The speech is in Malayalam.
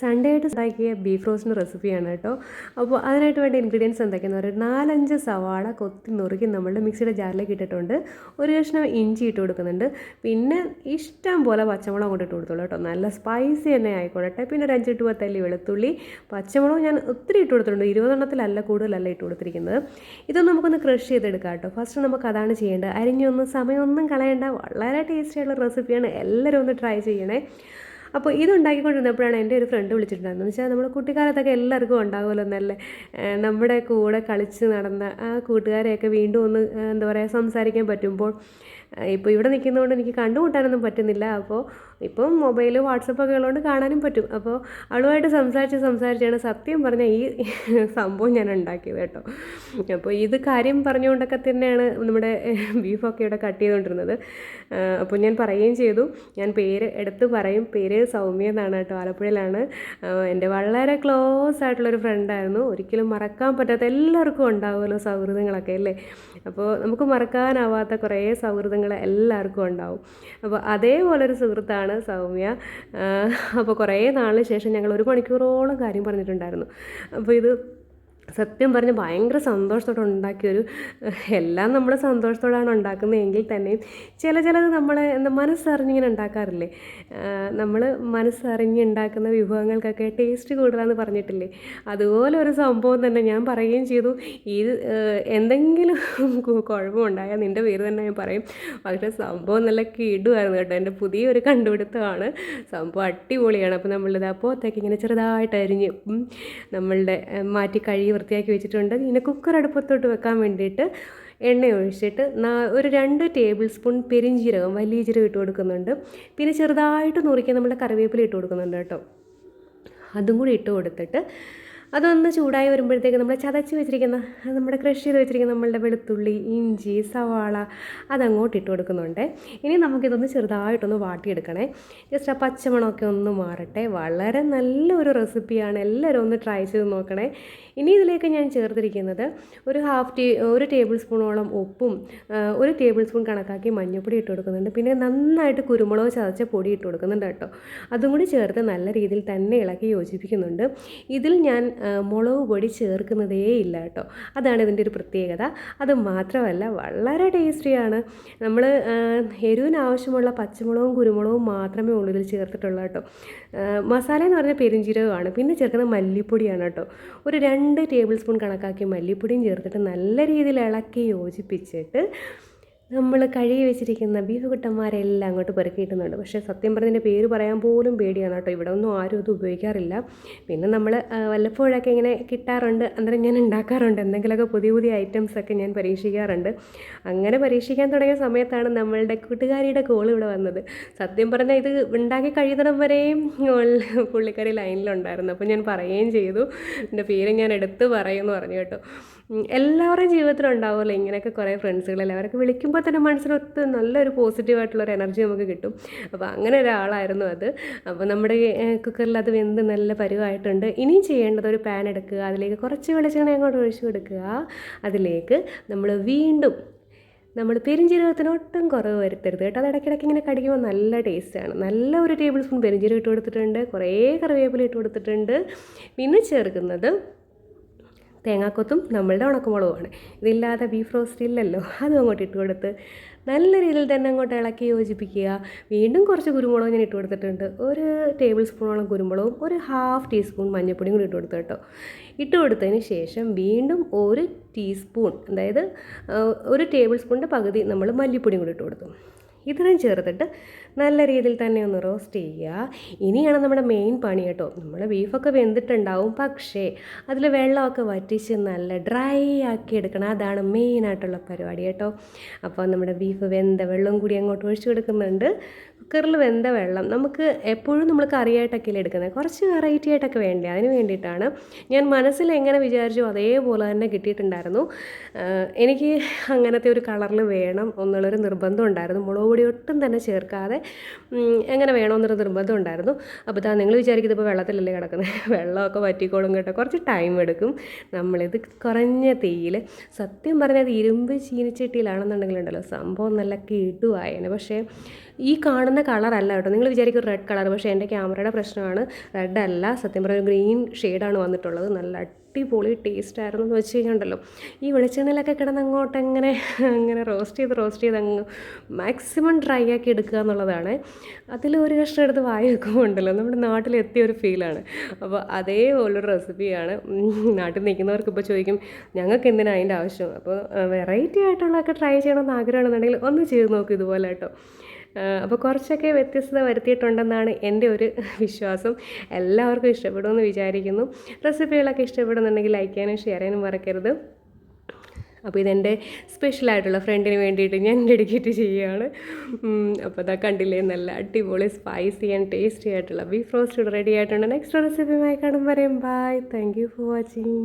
സൺഡേ ആയിട്ട് ഉണ്ടാക്കിയ ബീഫ് റോസ്റ്റിന്റെ റെസിപ്പിയാണ് കേട്ടോ. അപ്പോൾ അതിനായിട്ട് വേണ്ട ഇൻഗ്രീഡിയൻസ് എന്തൊക്കെയാണെന്ന് പറയുക നാലഞ്ച് സവാള കൊത്തി നുറുക്കി നമ്മളുടെ മിക്സിയുടെ ജാറിലേക്ക് ഇട്ടിട്ടുണ്ട്. ഒരു കഷ്ണം ഇഞ്ചി ഇട്ട് കൊടുക്കുന്നുണ്ട്. പിന്നെ ഇഷ്ടം പോലെ പച്ചമുളക് കൊണ്ട് ഇട്ട് കൊടുത്തോളൂ കേട്ടോ. നല്ല സ്പൈസി തന്നെ ആയിക്കോട്ടെ. പിന്നെ ഒരു അഞ്ചെട്ട് പത്തല്ലി വെളുത്തുള്ളി. പച്ചമുളക് ഞാൻ ഒത്തിരി ഇട്ട് കൊടുത്തിട്ടുണ്ട്. ഇരുപതെണ്ണത്തിലല്ല കൂടുതലല്ല ഇട്ട് കൊടുത്തിരിക്കുന്നത്. ഇതൊന്നും നമുക്കൊന്ന് ക്രഷ് ചെയ്തെടുക്കാം കേട്ടോ. ഫസ്റ്റ് നമുക്ക് അതാണ് ചെയ്യേണ്ടത്. അരിഞ്ഞൊന്നും സമയമൊന്നും കളയേണ്ട. വളരെ ടേസ്റ്റി ആയിട്ടുള്ള റെസിപ്പിയാണ് എല്ലാവരും ഒന്ന് ട്രൈ ചെയ്യണേ. അപ്പോൾ ഇത് ഉണ്ടാക്കിക്കൊണ്ടിരുന്നപ്പോഴാണ് എന്റെ ഒരു ഫ്രണ്ട് വിളിച്ചിട്ടുണ്ടായിരുന്നത്. എന്ന് വെച്ചാൽ നമ്മുടെ കുട്ടിക്കാലത്തൊക്കെ എല്ലാവർക്കും ഉണ്ടാകുമല്ലോ നല്ല നമ്മുടെ കൂടെ കളിച്ച് നടന്ന ആ കൂട്ടുകാരെയൊക്കെ വീണ്ടും ഒന്ന് എന്താ പറയുക സംസാരിക്കാൻ പറ്റുമ്പോൾ ഇപ്പോൾ ഇവിടെ നിൽക്കുന്നതുകൊണ്ട് എനിക്ക് കണ്ടുമുട്ടാനൊന്നും പറ്റുന്നില്ല. അപ്പോൾ ഇപ്പം മൊബൈൽ വാട്സപ്പൊക്കെ ഉള്ളതുകൊണ്ട് കാണാനും പറ്റും. അപ്പോൾ അവളുമായിട്ട് സംസാരിച്ച് സംസാരിച്ചാണ് സത്യം പറഞ്ഞാൽ ഈ സംഭവം ഞാൻ ഉണ്ടാക്കിയത് കേട്ടോ. അപ്പോൾ ഇത് കാര്യം പറഞ്ഞുകൊണ്ടൊക്കെ തന്നെയാണ് നമ്മുടെ ബീഫൊക്കെ ഇവിടെ കട്ട് ചെയ്തുകൊണ്ടിരുന്നത് അപ്പോൾ ഞാൻ പറയുകയും ചെയ്തു. ഞാൻ പേര് എടുത്ത് പറയും. പേര് സൗമ്യ എന്നാണ് കേട്ടോ. ആലപ്പുഴയിലാണ്. എന്റെ വളരെ ക്ലോസ് ആയിട്ടുള്ളൊരു ഫ്രണ്ടായിരുന്നു ഒരിക്കലും മറക്കാൻ പറ്റാത്ത എല്ലാവർക്കും ഉണ്ടാവുമല്ലോ സൗഹൃദങ്ങളൊക്കെ അല്ലേ? അപ്പോൾ നമുക്ക് മറക്കാനാവാത്ത കുറേ സൗഹൃദങ്ങൾ എല്ലാവർക്കും ഉണ്ടാവും. അപ്പോൾ അതേപോലൊരു സുഹൃത്താണ് സൗമ്യ. അപ്പോൾ കുറേ നാളിന് ശേഷം ഞങ്ങൾ ഒരു മണിക്കൂറോളം കാര്യം പറഞ്ഞിട്ടുണ്ടായിരുന്നു. അപ്പോൾ ഇത് സത്യം പറഞ്ഞ് ഭയങ്കര സന്തോഷത്തോടെ ഉണ്ടാക്കിയൊരു എല്ലാം നമ്മൾ സന്തോഷത്തോടാണ് ഉണ്ടാക്കുന്നതെങ്കിൽ തന്നെയും ചില ചിലത് നമ്മൾ എന്താ മനസ്സറിഞ്ഞിങ്ങനെ ഉണ്ടാക്കാറില്ലേ? നമ്മൾ മനസ്സറിഞ്ഞ് ഉണ്ടാക്കുന്ന വിഭവങ്ങൾക്കൊക്കെ ടേസ്റ്റ് കൂടുതലാന്ന് പറഞ്ഞിട്ടില്ലേ? അതുപോലെ ഒരു സംഭവം തന്നെ ഞാൻ പറയുകയും ചെയ്തു. ഇത് എന്തെങ്കിലും കുഴപ്പമുണ്ടായാൽ നിന്റെ പേര് തന്നെ ഞാൻ പറയും. പക്ഷേ സംഭവം നല്ല കിടുമായിരുന്നു കേട്ടോ. എന്റെ പുതിയൊരു കണ്ടുപിടുത്തമാണ്. സംഭവം അടിപൊളിയാണ്. അപ്പോൾ നമ്മളിത് അപ്പോഴത്തേക്ക് ഇങ്ങനെ ചെറുതായിട്ട് അരിഞ്ഞ് നമ്മളുടെ മാറ്റി കഴുകി വൃത്തിയാക്കി വെച്ചിട്ടുണ്ട്. ഇതിനെ കുക്കർ അടുപ്പത്തോട്ട് വെക്കാൻ വേണ്ടിയിട്ട് എണ്ണ ഒഴിച്ചിട്ട് ഒരു രണ്ട് ടേബിൾ സ്പൂൺ പെരിഞ്ജീരകം വലിയ ജീരകം ഇട്ട് കൊടുക്കുന്നുണ്ട്. പിന്നെ ചെറുതായിട്ട് നുറുക്കിയ നമ്മുടെ കറിവേപ്പില ഇട്ട് കൊടുക്കുന്നുണ്ട് കേട്ടോ. അതും കൂടി ഇട്ട് കൊടുത്തിട്ട് അതൊന്ന് ചൂടായി വരുമ്പോഴത്തേക്ക് നമ്മൾ ചതച്ച് വെച്ചിരിക്കുന്ന നമ്മുടെ ക്രഷ് ചെയ്ത് വെച്ചിരിക്കുന്ന നമ്മളുടെ വെളുത്തുള്ളി ഇഞ്ചി സവാള അതങ്ങോട്ട് ഇട്ട് കൊടുക്കുന്നുണ്ട്. ഇനി നമുക്കിതൊന്ന് ചെറുതായിട്ടൊന്ന് വാട്ടിയെടുക്കണേ. ജസ്റ്റ് ആ പച്ചമണമൊക്കെ ഒന്ന് മാറട്ടെ. വളരെ നല്ലൊരു റെസിപ്പിയാണ് എല്ലാവരും ഒന്ന് ട്രൈ ചെയ്ത് നോക്കണേ. ഇനി ഇതിലേക്ക് ഞാൻ ചേർത്തിരിക്കുന്നത് ഒരു ഹാഫ് ടീ ഒരു ടേബിൾ സ്പൂണോളം ഉപ്പും ഒരു ടേബിൾ സ്പൂൺ കണക്കാക്കി മഞ്ഞൾപ്പൊടി ഇട്ട് കൊടുക്കുന്നുണ്ട്. പിന്നെ നന്നായിട്ട് കുരുമുളക് ചതച്ച പൊടി ഇട്ട് കൊടുക്കുന്നുണ്ട് കേട്ടോ. അതും കൂടി ചേർത്ത് നല്ല രീതിയിൽ തന്നെ ഇളക്കി യോജിപ്പിക്കുന്നുണ്ട്. ഇതിൽ ഞാൻ മുളക് പൊടി ചേർക്കുന്നതേ ഇല്ല കേട്ടോ. അതാണ് ഇതിന്റെ ഒരു പ്രത്യേകത. അത് മാത്രമല്ല വളരെ ടേസ്റ്റിയാണ് നമ്മൾ എരിവിന് ആവശ്യമുള്ള പച്ചമുളകും കുരുമുളകും മാത്രമേ ഉള്ളൂ ഇതിൽ ചേർത്തിട്ടുള്ളൂ കേട്ടോ. മസാല എന്ന് പറഞ്ഞാൽ പെരിഞ്ചീരകമാണ്. പിന്നെ ചേർക്കുന്നത് മല്ലിപ്പൊടിയാണ് കേട്ടോ. ഒരു രണ്ട് ടേബിൾ സ്പൂൺ കണക്കാക്കി മല്ലിപ്പൊടിയും ചേർത്തിട്ട് നല്ല രീതിയിൽ ഇളക്കി യോജിപ്പിച്ചിട്ട് നമ്മൾ കഴുകി വെച്ചിരിക്കുന്ന ബീഫ് കുട്ടന്മാരെല്ലാം അങ്ങോട്ട് പെറുക്കിയിട്ടുന്നുണ്ട് പക്ഷേ സത്യം പറഞ്ഞതിന്റെ പേര് പറയാൻ പോലും പേടിയാണ് കേട്ടോ. ഇവിടെ ഒന്നും ആരും ഇത് ഉപയോഗിക്കാറില്ല. പിന്നെ നമ്മൾ വല്ലപ്പോഴൊക്കെ ഇങ്ങനെ കിട്ടാറുണ്ട് അന്നേരം ഞാൻ ഉണ്ടാക്കാറുണ്ട്. എന്തെങ്കിലുമൊക്കെ പുതിയ പുതിയ ഐറ്റംസ് ഒക്കെ ഞാൻ പരീക്ഷിക്കാറുണ്ട്. അങ്ങനെ പരീക്ഷിക്കാൻ തുടങ്ങിയ സമയത്താണ് നമ്മളുടെ കൂട്ടുകാരിയുടെ കോൾ ഇവിടെ വന്നത്. സത്യം പറഞ്ഞാൽ ഇത് ഉണ്ടാക്കി കഴിയുന്നിടം വരെയും പുള്ളിക്കറി ലൈനിലുണ്ടായിരുന്നു. അപ്പോൾ ഞാൻ പറയുകയും ചെയ്തു. എന്റെ പേര് ഞാൻ എടുത്ത് പറയുമെന്ന് പറഞ്ഞു കേട്ടോ. എല്ലാവരുടെയും ജീവിതത്തിലുണ്ടാവുമല്ലോ ഇങ്ങനെയൊക്കെ കുറേ ഫ്രണ്ട്സുകളല്ലേ അവരൊക്കെ വിളിക്കുമ്പോൾ തന്നെ മനസ്സിനൊത്ത് നല്ലൊരു പോസിറ്റീവായിട്ടുള്ളൊരു എനർജി നമുക്ക് കിട്ടും. അപ്പോൾ അങ്ങനെ ഒരാളായിരുന്നു അത്. അപ്പോൾ നമ്മുടെ കുക്കറിൽ അത് വെന്ത് നല്ല പരുവായിട്ടുണ്ട്. ഇനിയും ചെയ്യേണ്ടത് ഒരു പാൻ എടുക്കുക. അതിലേക്ക് കുറച്ച് വെളിച്ചെണ്ണ അങ്ങോട്ട് ഒഴിച്ചു കൊടുക്കുക. അതിലേക്ക് നമ്മൾ വീണ്ടും നമ്മൾ പെരിഞ്ജീരകത്തിന് ഒട്ടും കുറവ് വരുത്തരുത് കേട്ടോ. അത് ഇടയ്ക്കിടയ്ക്ക് ഇങ്ങനെ കടിക്കുമ്പോൾ നല്ല ടേസ്റ്റാണ് നല്ല ഒരു ടേബിൾ സ്പൂൺ പെരിഞ്ജീരകം ഇട്ട് കൊടുത്തിട്ടുണ്ട്. കുറേ കറിവേപ്പില ഇട്ട് കൊടുത്തിട്ടുണ്ട്. പിന്നെ ചേർക്കുന്നത് തേങ്ങാക്കൊത്തും നമ്മളുടെ ഉണക്കമുളകുമാണ്. ഇതില്ലാതെ ബീഫ് റോസ്റ്റ് ഇല്ലല്ലോ. അതും അങ്ങോട്ട് ഇട്ട് കൊടുത്ത് നല്ല രീതിയിൽ തന്നെ അങ്ങോട്ട് ഇളക്കി യോജിപ്പിക്കുക. വീണ്ടും കുറച്ച് കുരുമുളകും ഞാൻ ഇട്ട് കൊടുത്തിട്ടുണ്ട്. ഒരു ടേബിൾ സ്പൂണോളം കുരുമുളകും ഒരു ഹാഫ് ടീസ്പൂൺ മഞ്ഞൾപ്പൊടിയും കൂടി ഇട്ട് കൊടുത്തു കേട്ടോ. ഇട്ട് കൊടുത്തതിന് ശേഷം വീണ്ടും ഒരു ടീസ്പൂൺ അതായത് ഒരു ടേബിൾ സ്പൂണിന്റെ പകുതി നമ്മൾ മല്ലിപ്പൊടിയും കൂടി ഇട്ട് കൊടുത്തു. ഇത്രയും ചേർത്തിട്ട് നല്ല രീതിയിൽ തന്നെ ഒന്ന് റോസ്റ്റ് ചെയ്യുക. ഇനിയാണ് നമ്മുടെ മെയിൻ പണി കേട്ടോ. നമ്മൾ ബീഫൊക്കെ വെന്തിട്ടുണ്ടാവും. പക്ഷേ അതിൽ വെള്ളമൊക്കെ വറ്റിച്ച് നല്ല ഡ്രൈ ആക്കി എടുക്കണം. അതാണ് മെയിനായിട്ടുള്ള പരിപാടി കേട്ടോ. അപ്പോൾ നമ്മുടെ ബീഫ് വെന്ത വെള്ളം കൂടി അങ്ങോട്ട് ഒഴിച്ചു കൊടുക്കുന്നുണ്ട്. കുക്കറിൽ വെന്ത വെള്ളം. നമുക്ക് എപ്പോഴും നമ്മൾ കറിയായിട്ടൊക്കെയല്ലേ എടുക്കുന്നത്. കുറച്ച് വെറൈറ്റി ആയിട്ടൊക്കെ വേണ്ടേ? അതിന് വേണ്ടിയിട്ടാണ്. ഞാൻ മനസ്സിൽ എങ്ങനെ വിചാരിച്ചു അതേപോലെ തന്നെ കിട്ടിയിട്ടുണ്ടായിരുന്നു. എനിക്ക് അങ്ങനത്തെ ഒരു കളറിൽ വേണം എന്നുള്ളൊരു നിർബന്ധം ഉണ്ടായിരുന്നു. മുളക് പൊടി ഒട്ടും തന്നെ ചേർക്കാതെ എങ്ങനെ വേണമെന്നൊരു നിർബന്ധം ഉണ്ടായിരുന്നു അപ്പോൾ താ നിങ്ങൾ വിചാരിക്കുന്നത് ഇപ്പോൾ വെള്ളത്തിലല്ലേ കിടക്കുന്നത് വെള്ളമൊക്കെ വറ്റിക്കോളും കേട്ടോ. കുറച്ച് ടൈം എടുക്കും. നമ്മളിത് കുറഞ്ഞ തീയിൽ സത്യം പറഞ്ഞാൽ ഇരുമ്പ് ചീനിച്ചട്ടിയിലാണെന്നുണ്ടെങ്കിലുണ്ടല്ലോ സംഭവം നല്ല കിടുവായേനെ. പക്ഷേ ഈ കാണുന്ന കളറല്ല കേട്ടോ. നിങ്ങൾ വിചാരിക്കും റെഡ് കളർ പക്ഷേ എന്റെ ക്യാമറയുടെ പ്രശ്നമാണ്. റെഡ് അല്ല സത്യം പറഞ്ഞാൽ ഗ്രീൻ ഷെയ്ഡാണ് വന്നിട്ടുള്ളത്. നല്ല അടിപൊളി ടേസ്റ്റ് ആയിരുന്നു എന്ന് വെച്ച് കഴിഞ്ഞുണ്ടല്ലോ. ഈ വെളിച്ചെണ്ണയിലൊക്കെ കിടന്ന് അങ്ങോട്ട് അങ്ങനെ അങ്ങനെ റോസ്റ്റ് ചെയ്ത് റോസ്റ്റ് ചെയ്ത് അങ്ങ് മാക്സിമം ഡ്രൈ ആക്കി എടുക്കുക എന്നുള്ളതാണ്. അതിൽ ഒരു കഷ്ണം എടുത്ത് വായ വെക്കുമ്പോൾ ഉണ്ടല്ലോ നമ്മുടെ നാട്ടിലെത്തിയ ഒരു ഫീലാണ് അപ്പോൾ അതേപോലൊരു റെസിപ്പിയാണ് നാട്ടിൽ നിൽക്കുന്നവർക്ക് ഇപ്പോൾ ചോദിക്കും ഞങ്ങൾക്ക് എന്തിനാണ് അതിന്റെ ആവശ്യം? അപ്പോൾ വെറൈറ്റി ആയിട്ടുള്ളതൊക്കെ ട്രൈ ചെയ്യണമെന്ന് ആഗ്രഹമാണെന്നുണ്ടെങ്കിൽ ഒന്ന് ചെയ്ത് നോക്കും ഇതുപോലെ കേട്ടോ അപ്പോൾ കുറച്ചൊക്കെ വ്യത്യസ്തത വരുത്തിയിട്ടുണ്ടെന്നാണ് എന്റെ ഒരു വിശ്വാസം. എല്ലാവർക്കും ഇഷ്ടപ്പെടുമെന്ന് വിചാരിക്കുന്നു. റെസിപ്പികളൊക്കെ ഇഷ്ടപ്പെടുന്നുണ്ടെങ്കിൽ ലൈക്ക് ചെയ്യാനും ഷെയർ ചെയ്യാനും മറക്കരുത്. അപ്പോൾ ഇതെന്റെ സ്പെഷ്യലായിട്ടുള്ള ഫ്രണ്ടിന് വേണ്ടിയിട്ട് ഞാൻ ഡെഡിക്കേറ്റ് ചെയ്യുകയാണ്. അപ്പോൾ അതാ കണ്ടില്ലേ നല്ല അടിപൊളി സ്പൈസി ആൻഡ് ടേസ്റ്റി ആയിട്ടുള്ള ബീഫ് റോസ്റ്റ് റെഡി ആയിട്ടുണ്ട്. നെക്സ്റ്റ് റെസിപ്പിയുമായി കാണും. വരെയും bye thank you for watching